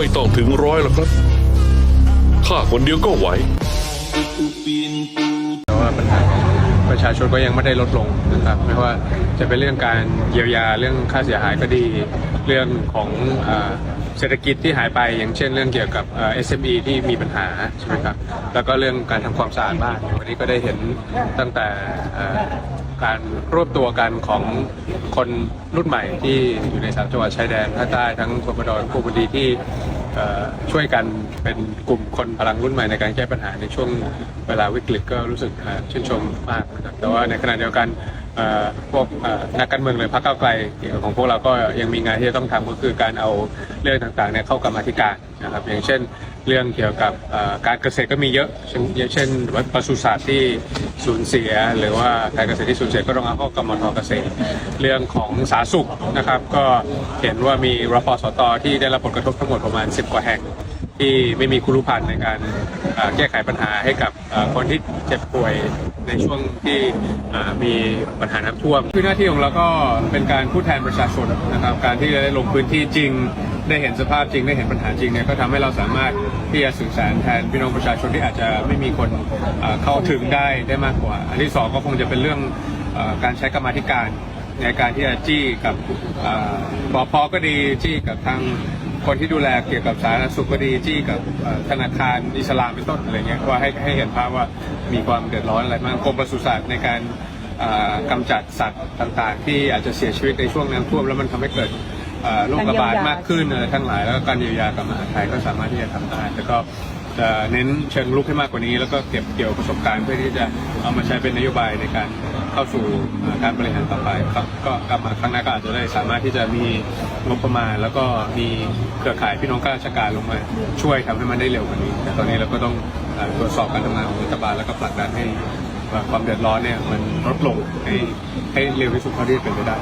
ไม่ต้องถึงร้อยหรอกครับข้าคนเดียวก็ไหวแต่ว่าปัญหาประชาชนก็ยังไม่ได้ลดลงนะครับไม่ว่าจะเป็นเรื่องการเยียวยาเรื่องค่าเสียหายก็ดีเรื่องของ เอ่อเศรษฐกิจที่หายไปอย่างเช่นเรื่องเกี่ยวกับเอ่อ SME ที่มีปัญหาใช่ไหมครับแล้วก็เรื่องการทำความสะอาดบ้านวันนี้ก็ได้เห็นตั้งแต่เอ่อการรวบตัวกันของคนรุ่นใหม่ที่อยู่ในสามจังหวัดชายแดนภาคใต้ทั้งกบดอนกุบดีที่เอ่อช่วยกันเป็นกลุ่มคนพลังรุ่นใหม่ในการแก้ปัญหาในช่วงเวลาวิกฤตก็รู้สึกเอ่อชื่นชมมากนะครับแต่ว่าในขณะเดียวกันเอ่อ พวกนักการเมืองเลยพรรคก้าวไกลของพวกเราก็ยังมีงานที่จะต้องทำก็คือการเอาเรื่องต่างๆเนี่ยเข้ากรรมาธิการนะครับ อย่างเช่นเรื่องเกี่ยวกับการเกษตรก็มีเยอะเช่นอย่างเช่นปศุสัตว์ที่สูญเสีย หรือว่าการเกษตรที่สูญเสียก็ต้องเอาเข้ากรมธเกษตร เรื่องของสาธารณสุขนะครับ ก็เห็นว่ามีรพสตที่ได้รับผลกระทบทั้งหมดประมาณ 10 กว่าแห่ง ที่ไม่มีคุณรุพันธ์ในการแก้ไขปัญหาให้กับคนที่เจ็บป่วยในช่วงที่มีปัญหาน้ำท่วมคือหน้าที่ของเราก็เป็นการพูดแทนประชาชนนะครับ การที่จะได้ลงพื้นที่จริง ได้เห็นสภาพจริงได้เห็นปัญหาจริงเนี่ยก็ทำให้เราสามารถที่จะสื่อสารแทนพี่น้องประชาชนที่อาจจะไม่มีคนเข้าถึงได้ได้มากกว่า อันที่สองก็คงจะเป็นเรื่องอการใช้กรรมธิการในการที่จะจี้กับเอ่อปอพก็ดีจี้กับทาง คนที่ดูแลเกี่ยวกับสาธารณสุขก็ดีจี้กับธนาคารอิสลามเป็นต้นอะไรเงี้ยว่าให้ให้เห็นภาพว่ามีความเดือดร้อนอะไรบ้างกรมปศุสัตว์ในการเอ่อกำจัดสัตว์ต่างๆ ที่อาจจะเสียชีวิตในช่วงน้ำท่วมแล้วมันทำให้เกิดโรคระบาดมากขึ้นอะไรทั้งหลาย แล้วก็การเยียวยากับมหาไทยก็สามารถที่จะทำได้แต่ก็จะเน้นเชิงลุกให้มากกว่านี้ แล้วก็เก็บเกี่ยวประสบการณ์เพื่อที่จะเอามาใช้เป็นนโยบายในการ เข้าสู่การบริหารต่อไปครับก็กลับมาครั้งหน้าก็อาจจะได้สามารถที่จะมีงบประมาณ แล้วก็มีเครือข่ายพี่น้องข้าราชการลงมา ช่วยทำให้มันได้เร็วกว่านี้ แต่ตอนนี้เราก็ต้องตรวจสอบการทำงานของรัฐบาลแล้วก็ผลักดันให้ความเดือดร้อนเนี่ยมันลดลงให้ให้เร็วที่สุดเท่าที่เป็นไปได้